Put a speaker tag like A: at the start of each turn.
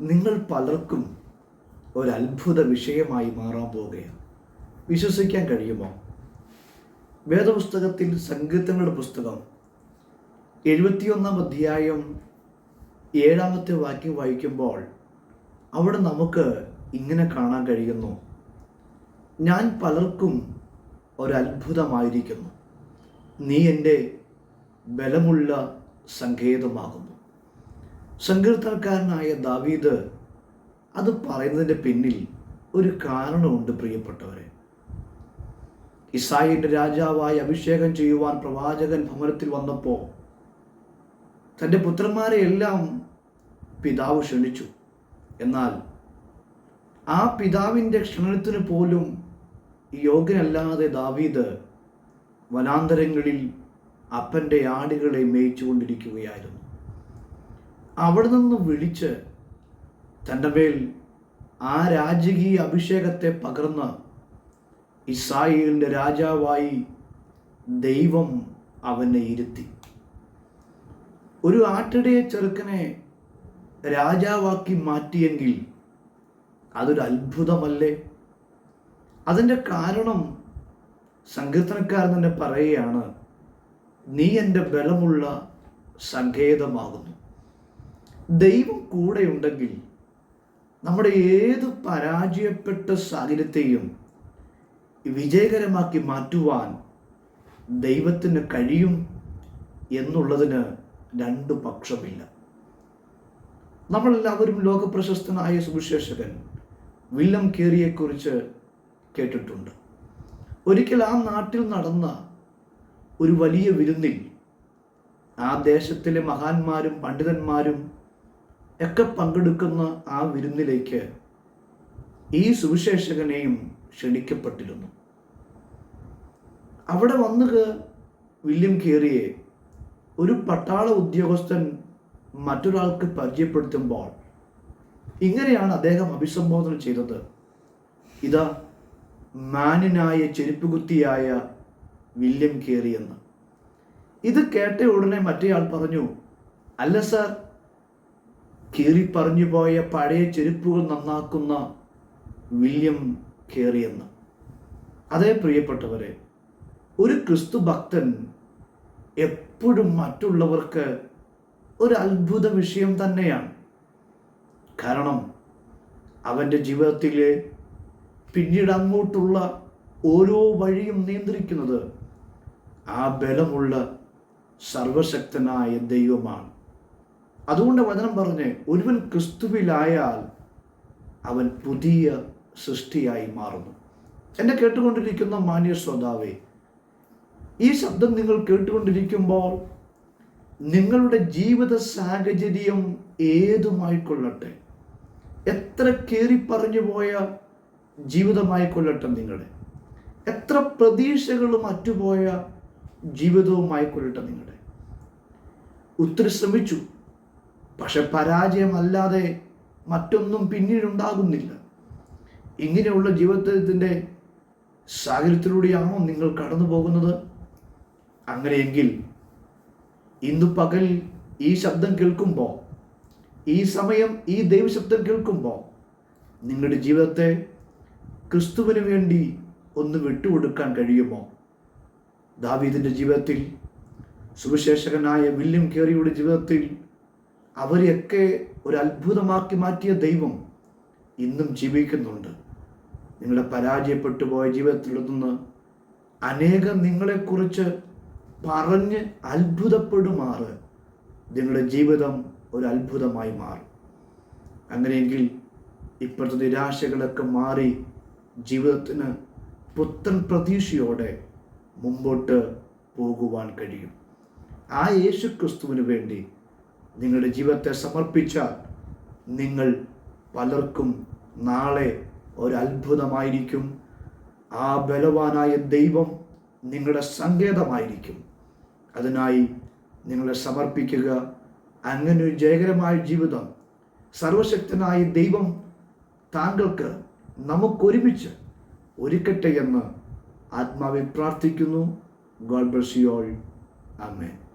A: നിങ്ങൾ പലർക്കും ഒരത്ഭുത വിഷയമായി മാറാൻ പോവുകയാണ്. വിശ്വസിക്കാൻ കഴിയുമോ? വേദപുസ്തകത്തിൽ സംഗീതങ്ങളുടെ പുസ്തകം എഴുപത്തിയൊന്നാം അധ്യായം ഏഴാമത്തെ വാക്യം വായിക്കുമ്പോൾ അവിടെ നമുക്ക് ഇങ്ങനെ കാണാൻ കഴിയുന്നു. ഞാൻ പലർക്കും ഒരത്ഭുതമായിരിക്കുന്നു നീ എന്റെ ബലമുള്ള സങ്കേതമാകുന്നു. സങ്കീർത്തനക്കാരനായ ദാവീദ് അത് പറയുന്നതിന്റെ പിന്നിൽ ഒരു കാരണമുണ്ട് പ്രിയപ്പെട്ടവരെ. ഇസായിന്റെ രാജാവായി അഭിഷേകം ചെയ്യുവാൻ പ്രവാചകൻ ഭവനത്തിൽ വന്നപ്പോൾ തന്റെ പുത്രന്മാരെ എല്ലാം പിതാവ് ക്ഷണിച്ചു. എന്നാൽ ആ പിതാവിന്റെ ക്ഷണത്തിന് പോലും യോഗ്യനല്ലാതെ ദാവീദ് വനാന്തരങ്ങളിൽ അപ്പന്റെ ആടുകളെ മേയിച്ചുകൊണ്ടിരിക്കുകയായിരുന്നു. അവിടെ നിന്ന് വിളിച്ച് തന്റെ മേൽ ആ രാജകീയ അഭിഷേകത്തെ പകർന്ന് ഇസ്രായേലിന്റെ രാജാവായി ദൈവം അവനെ ഇരുത്തി. ഒരു ആട്ടിടയ ചെറുക്കനെ രാജാവാക്കി മാറ്റിയെങ്കിൽ അതൊരു അത്ഭുതമല്ലേ? അതിന്റെ കാരണം സങ്കീർത്തനക്കാരൻ തന്നെ പറയുകയാണ് നീ എന്റെ ബലമുള്ള സങ്കേതമാകുന്നു. ദൈവം കൂടെയുണ്ടെങ്കിൽ നമ്മുടെ ഏത് പരാജയപ്പെട്ട സാഹചര്യത്തെയും വിജയകരമാക്കി മാറ്റുവാൻ ദൈവത്തിന് കഴിയും എന്നുള്ളതിന് രണ്ടു പക്ഷമില്ല. നമ്മളെല്ലാവരും ലോകപ്രശസ്തനായ സുവിശേഷകൻ വില്ലം കേറിയെക്കുറിച്ച് കേട്ടിട്ടുണ്ട്. ഒരിക്കൽ ആ നാട്ടിൽ നടന്ന ഒരു വലിയ വിരുന്നിൽ ആ ദേശത്തിലെ മഹാന്മാരും പണ്ഡിതന്മാരും ഒക്കെ പങ്കെടുക്കുന്ന ആ വിരുന്നിലേക്ക് ഈ സുവിശേഷകനെയും ക്ഷണിക്കപ്പെട്ടിരുന്നു. അവിടെ വന്ന് വില്യം കേറിയെ ഒരു പട്ടാള ഉദ്യോഗസ്ഥൻ മറ്റൊരാൾക്ക് പരിചയപ്പെടുത്തുമ്പോൾ ഇങ്ങനെയാണ് അദ്ദേഹം അഭിസംബോധന ചെയ്തത്. ഇതാ മാനിനായ ചെരുപ്പുകുത്തിയായ വില്യം കേറിയെന്ന്. ഇത് കേട്ട ഉടനെ മറ്റേയാൾ പറഞ്ഞു അല്ല സാർ കീറി പറഞ്ഞു പോയ പഴയ ചെരുപ്പുകൾ നന്നാക്കുന്ന വില്യം കേറിയെന്ന്. അതേ പ്രിയപ്പെട്ടവരെ ഒരു ക്രിസ്തു ഭക്തൻ എപ്പോഴും മറ്റുള്ളവർക്ക് ഒരു അത്ഭുത വിഷയം തന്നെയാണ്. കാരണം അവന്റെ ജീവിതത്തിലെ പിന്നീട് അങ്ങോട്ടുള്ള ഓരോ വഴിയും നിയന്ത്രിക്കുന്നത് ആ ബലമുള്ള സർവശക്തനായ ദൈവമാണ്. അതുകൊണ്ട് വചനം പറഞ്ഞ് ഒരുവൻ ക്രിസ്തുവിലായാൽ അവൻ പുതിയ സൃഷ്ടിയായി മാറുന്നു. എന്നെ കേട്ടുകൊണ്ടിരിക്കുന്ന മാന്യ ശ്രോതാവേ ഈ ശബ്ദം നിങ്ങൾ കേട്ടുകൊണ്ടിരിക്കുമ്പോൾ നിങ്ങളുടെ ജീവിത സാഹചര്യം ഏതുമായിക്കൊള്ളട്ടെ? എത്ര കീറിപ്പറഞ്ഞു പോയ ജീവിതമായിക്കൊള്ളട്ടെ നിങ്ങളുടെ എത്ര പ്രതീക്ഷകളും അറ്റുപോയ ജീവിതവുമായിക്കൊള്ളട്ടെ നിങ്ങളുടെ ഒത്തിരി ശ്രമിച്ചു. പക്ഷെ പരാജയമല്ലാതെ മറ്റൊന്നും പിന്നീടുണ്ടാകുന്നില്ല. ഇങ്ങനെയുള്ള ജീവിതത്തിന്റെ സാഹചര്യത്തിലൂടെയാണോ നിങ്ങൾ കടന്നു പോകുന്നത്? അങ്ങനെയെങ്കിൽ ഇന്ന് പകൽ ഈ ശബ്ദം കേൾക്കുമ്പോൾ ഈ സമയം ഈ ദൈവശബ്ദം കേൾക്കുമ്പോൾ നിങ്ങളുടെ ജീവിതത്തെ ക്രിസ്തുവിന് വേണ്ടി ഒന്ന് വിട്ടുകൊടുക്കാൻ കഴിയുമോ? ദാവീദിന്റെ ജീവിതത്തിൽ സുവിശേഷകനായ വില്യം കേറിയുടെ ജീവിതത്തിൽ അവരെയൊക്കെ ഒരു അത്ഭുതമാക്കി മാറ്റിയ ദൈവം ഇന്നും ജീവിക്കുന്നുണ്ട്. നിങ്ങളെ പരാജയപ്പെട്ടു പോയ ജീവിതത്തിൽ നിന്ന് അനേകം നിങ്ങളെക്കുറിച്ച് പറഞ്ഞ് അത്ഭുതപ്പെടുമാറ് നിങ്ങളുടെ ജീവിതം ഒരു അത്ഭുതമായി മാറും. അങ്ങനെയെങ്കിൽ ഇപ്പോഴത്തെ നിരാശകളൊക്കെ മാറി ജീവിതത്തിന് പുത്തൻ പ്രതീക്ഷയോടെ മുമ്പോട്ട് പോകുവാൻ കഴിയും. ആ യേശു ക്രിസ്തുവിന് വേണ്ടി നിങ്ങളുടെ ജീവിതത്തെ സമർപ്പിച്ചാൽ നിങ്ങൾ പലർക്കും നാളെ ഒരു അത്ഭുതമായിരിക്കും ആ ബലവാനായ ദൈവം നിങ്ങളുടെ സങ്കേതമായിരിക്കും. അതിനായി നിങ്ങളെ സമർപ്പിക്കുക. അങ്ങനെ ഒരു ജയകരമായ ജീവിതം സർവശക്തനായ ദൈവം താങ്കൾക്ക് നമുക്കൊരുമിച്ച് ഒരുക്കട്ടെ എന്ന് ആത്മാവിൽ പ്രാർത്ഥിക്കുന്നു. God bless you all. Amen